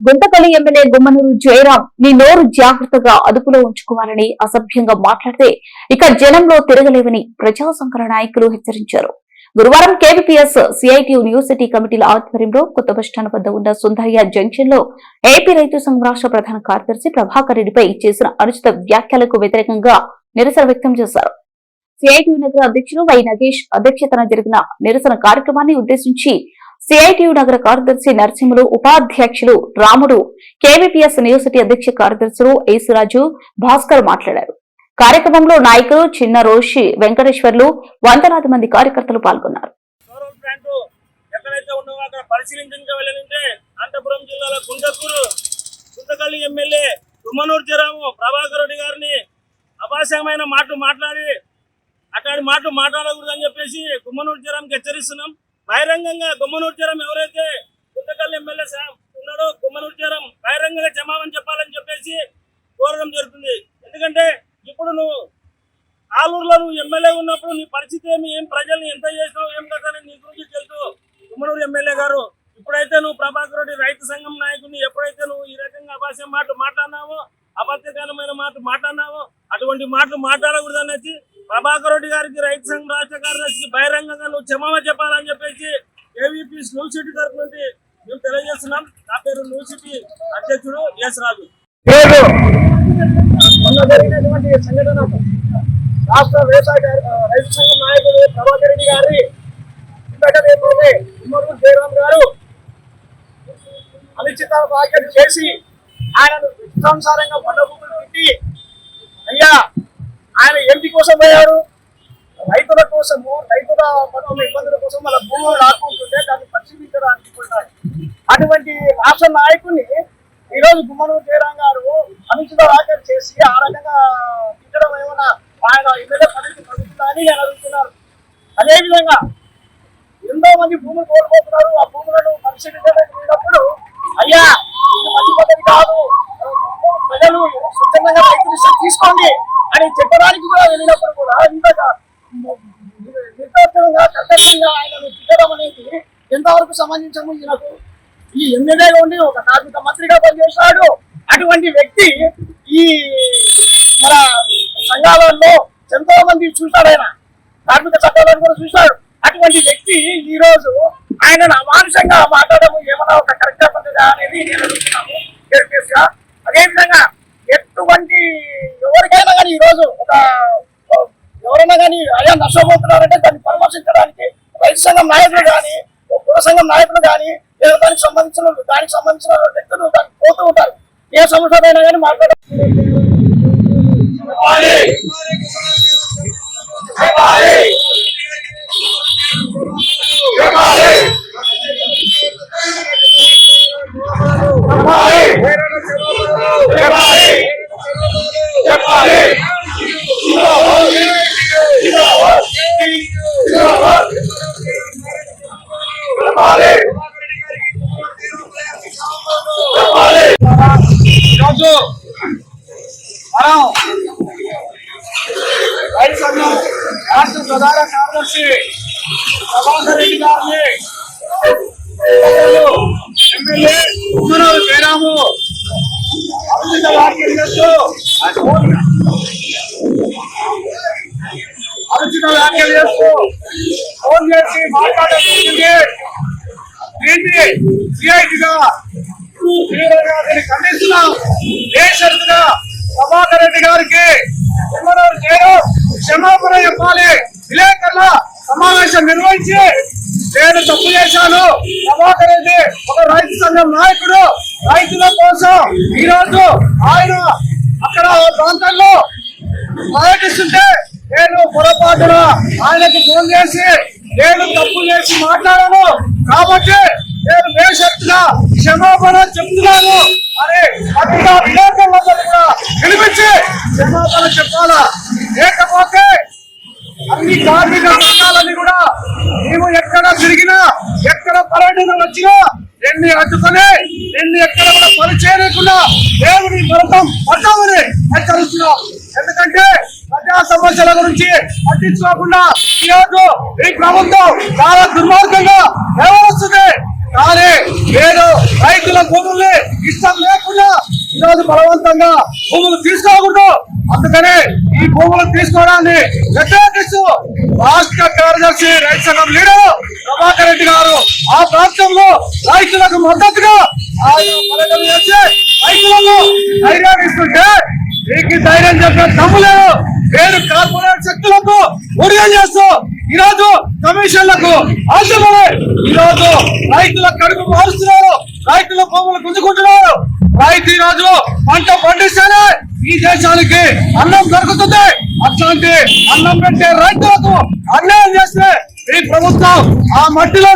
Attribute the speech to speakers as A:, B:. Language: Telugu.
A: గుంతకలి ఎమ్మెల్యే గుమ్మనూరు జయరాం నీ నోరు జాగ్రత్తగా అదుపులో ఉంచుకోవాలని అసభ్యంగా మాట్లాడితే ఇక జనంలో తిరగలేవని ప్రజా సంఘాల నాయకులు హెచ్చరించారు. గురువారం కేవీపీఎస్ సిఐటి యూనివర్సిటీ కమిటీల ఆధ్వర్యంలో కొత్త బస్టాండ్ వద్ద ఉన్న సుందరయ్య జంక్షన్లో ఏపీ రైతు సంఘం రాష్ట్ర ప్రధాన కార్యదర్శి ప్రభాకర్ రెడ్డిపై చేసిన అనుచిత వ్యాఖ్యలకు వ్యతిరేకంగా నిరసన వ్యక్తం చేశారు. సిఐటియు నగర అధ్యక్షులు వై నగేష్ అధ్యక్షతన జరిగిన నిరసన కార్యక్రమాన్ని ఉద్దేశించి సిఐటియు నగర కార్యదర్శి నరసింహులు ఉపాధ్యక్షులు రాముడు కేవీపీఎస్ యూనివర్సిటీ అధ్యక్ష కార్యదర్శులు ఏసురాజు భాస్కర్ మాట్లాడారు. కార్యక్రమంలో నాయకులు చిన్న రోషి వెంకటేశ్వర్లు వందలాది మంది కార్యకర్తలు పాల్గొన్నారు.
B: సోరల్ ప్లాంట్ ఎక్కడైతే అనంతపురం జిల్లాలో గుంటకూరు గుంతకల్లి ఎమ్మెల్యే తుమ్మనూరు జరాము ప్రభాకర్ రెడ్డి గారిని అభాషమైన మాటలు మాట్లాడి అట్లాంటి మాటలు మాట్లాడకూడదని చెప్పేసి గుమ్మనూరు జరాంకి హెచ్చరిస్తున్నాం. బహిరంగంగా గుమ్మనూర్చరం ఎవరైతే గుంతకల్లి ఎమ్మెల్యే ఉన్నాడో గుమ్మనూర్చరం బహిరంగంగా క్షమాపణ చెప్పాలని చెప్పేసి కోరడం జరుగుతుంది. ఎందుకంటే ఇప్పుడు నువ్వు ఆలూరులో నువ్వు ఎమ్మెల్యే ఉన్నప్పుడు నీ పరిస్థితి ఏమి ఏం ప్రజల్ని ఎంత చేసినావు ఏం కదా నీ గురించి తెలుసు గుమ్మనూరు ఎమ్మెల్యే గారు. ఇప్పుడైతే నువ్వు ప్రభాకర్ రెడ్డి రైతు సంఘం నాయకుని ఎప్పుడైతే నువ్వు ఈ రకంగా అభాస్యం మాట మాట్లాడినావో అబద్ధకరమైన మాట మాట్లాడినావో అటువంటి మాటలు మాట్లాడకూడదు అనేసి ప్రభాకర్ రెడ్డి గారికి రైతు సంఘం రాష్ట్ర కార్యదర్శికి బహిరంగంగా నువ్వు క్షమాపణ చెప్పాలని చెప్పేసి ఏవీపీ స్లూ సిటీ తరఫు నుండి మేము తెలియజేస్తున్నాం. నా పేరు న్యూ సిటీ అధ్యక్షుడు ఎస్ రాజు.
C: జరిగినటువంటి సంఘటన రాష్ట్ర వ్యవసాయ రైతు సంఘం నాయకుడు ప్రభాకర్ రెడ్డి గారి ఇంతకనే ఉమ్మడి జయరాం గారు అనిశ్చిత వ్యాఖ్యలు చేసి ఆయనను ఇష్టానుసారంగా పంట భూములు పెట్టి అయ్యా ఆయన ఎంపీ కోసం పోయారు. రైతుల కోసము రైతుల పనుల ఇబ్బందుల కోసం వాళ్ళ భూములు లాక్కుంటుంటే దాన్ని పరిశీలించడానికి పోయినాడు అటువంటి రాష్ట్ర నాయకుడిని ఈ రోజు గుమ్మనూరు జయరాం గారు అనుచిత వ్యాఖ్యలు చేసి ఆ రకంగా తిట్టడం ఏమన్నా ఆయన ఎమ్మెల్యే పరిస్థితి పడుతుందా అని నేను అడుగుతున్నాను. అదేవిధంగా ఎంతో మంది భూములు కోల్పోతున్నారు. ఆ భూములను పరిశీలించలేకపోయినప్పుడు అయ్యా ఇది మంచి పద్ధతి కాదు. ప్రజలు స్వచ్ఛందంగా రైతులు తీసుకోండి. అని చెప్పడానికి కూడా వెళ్ళినప్పుడు కూడా ఇంతగా నిర్దాక్షిణంగా కర్కశంగా ఆయనను తిట్టడం అనేది ఎంతవరకు సంబంధించము ఈయనకు ఈ ఎమ్మెల్యేగా ఉండి ఒక కార్మిక మంత్రిగా పనిచేశాడు. అటువంటి వ్యక్తి ఈ మన సంఘాలలో ఎంతో మంది చూశాడు ఆయన. కార్మిక చట్టాలను కూడా చూశాడు. అటువంటి వ్యక్తి ఈ రోజు ఆయన అమానుషంగా మాట్లాడడం ఏమన్నా ఒక కరెక్ట్ పద్ధతి అనేది నేను అడుగుతున్నాను అదేవిధంగా ఎటువంటి ఎవరికైనా కానీ ఈరోజు రోజు ఒక ఎవరైనా కానీ అయ్యా నష్టపోతున్నారంటే దాన్ని పరామర్శించడానికి రైతు సంఘం నాయకులు కానీ కుల సంఘం నాయకులు కానీ లేదా దానికి సంబంధించిన దానికి సంబంధించిన వ్యక్తులు దానికి పోతూ ఉంటారు. ఏ సమస్యనైనా కానీ మాట్లాడారు మనం రైతు సంఘం రాష్ట్ర ప్రధాన కార్యదర్శి ప్రభాకర్ రెడ్డి గారిని ఎమ్మెల్యే ఉమ్మనూరు జయరాము అనుచిత వ్యాఖ్యలు చేస్తూ అనుచిత వ్యాఖ్యలు చేస్తూ ఫోన్ చేసి దీన్ని సిఐటిగా తీవ్రంగా దీన్ని ఖండిస్తున్నాం దేశంగా ప్రభాకర్ రెడ్డి గారికి ఎమ్మెల్యేలు క్షమాపణ చెప్పాలి. విలేకరుల సమావేశం నిర్వహించి నేను తప్పు చేశాను. ప్రభాకర్ రెడ్డి ఒక రైతు సంఘం నాయకుడు. రైతుల కోసం ఈరోజు ఆయన అక్కడ ప్రాంతంలో పర్యటిస్తుంటే నేను పొరపాటున ఆయనకి ఫోన్ చేసి నేను తప్పు చేసి మాట్లాడాను. కాబట్టి నేను బేషరతుగా క్షమాపణ చెప్తున్నాను అని పత్రికా విలేకరులందరూ కూడా పిలిపించి క్షమాపణ చెప్పాలా? లేకపోతే అన్ని కార్మిక సంఘాలని కూడా మేము ఎక్కడ తిరిగినా ఎక్కడ పర్యటన వచ్చినా ఎన్ని అడ్డుకొని ఎన్ని ఎక్కడ కూడా పని చేయలేకుండా దేవుని మరణం పడ్డామని హెచ్చరిస్తున్నాం. ఎందుకంటే ప్రజా సమస్యల గురించి పట్టించుకోకుండా ఈ రోజు ఈ ప్రభుత్వం చాలా దుర్మార్గంగా వ్యవహరిస్తుంది.
D: కానీ నేను రైతుల భూముల్ని ఇష్టం లేకుండా ఈరోజు బలవంతంగా భూములు తీసుకోకుండా అందుకనే ఈ భూములు తీసుకోవడాన్ని వ్యతిరేకిస్తూ రాష్ట్ర కార్యదర్శి రైతు సంఘం లీడర్ ప్రభాకర్ రెడ్డి గారు ఆ ప్రాంతంలో రైతులకు మద్దతుగా రైతులను పర్యటన చేసి ధైర్యాన్ని ఇస్తుంటే మీకు ధైర్యం చెప్పిన తమ్ములేదు నేను కార్పొరేట్ శక్తులకు ఉడియం చేస్తూ ఈరోజు కమిషన్లకు అందులోనే ఈరోజు రైతుల కడుపు మారుస్తున్నారు రైతుల భూములు గుంజుకుంటున్నారు. రైతు ఈ రోజు పంట పండిస్తేనే ఈ దేశానికి అన్నం దొరుకుతుంది. అట్లాంటి అన్నం పెట్టే రైతులకు అన్యాయం చేస్తే ఈ ప్రభుత్వం ఆ మట్టిలో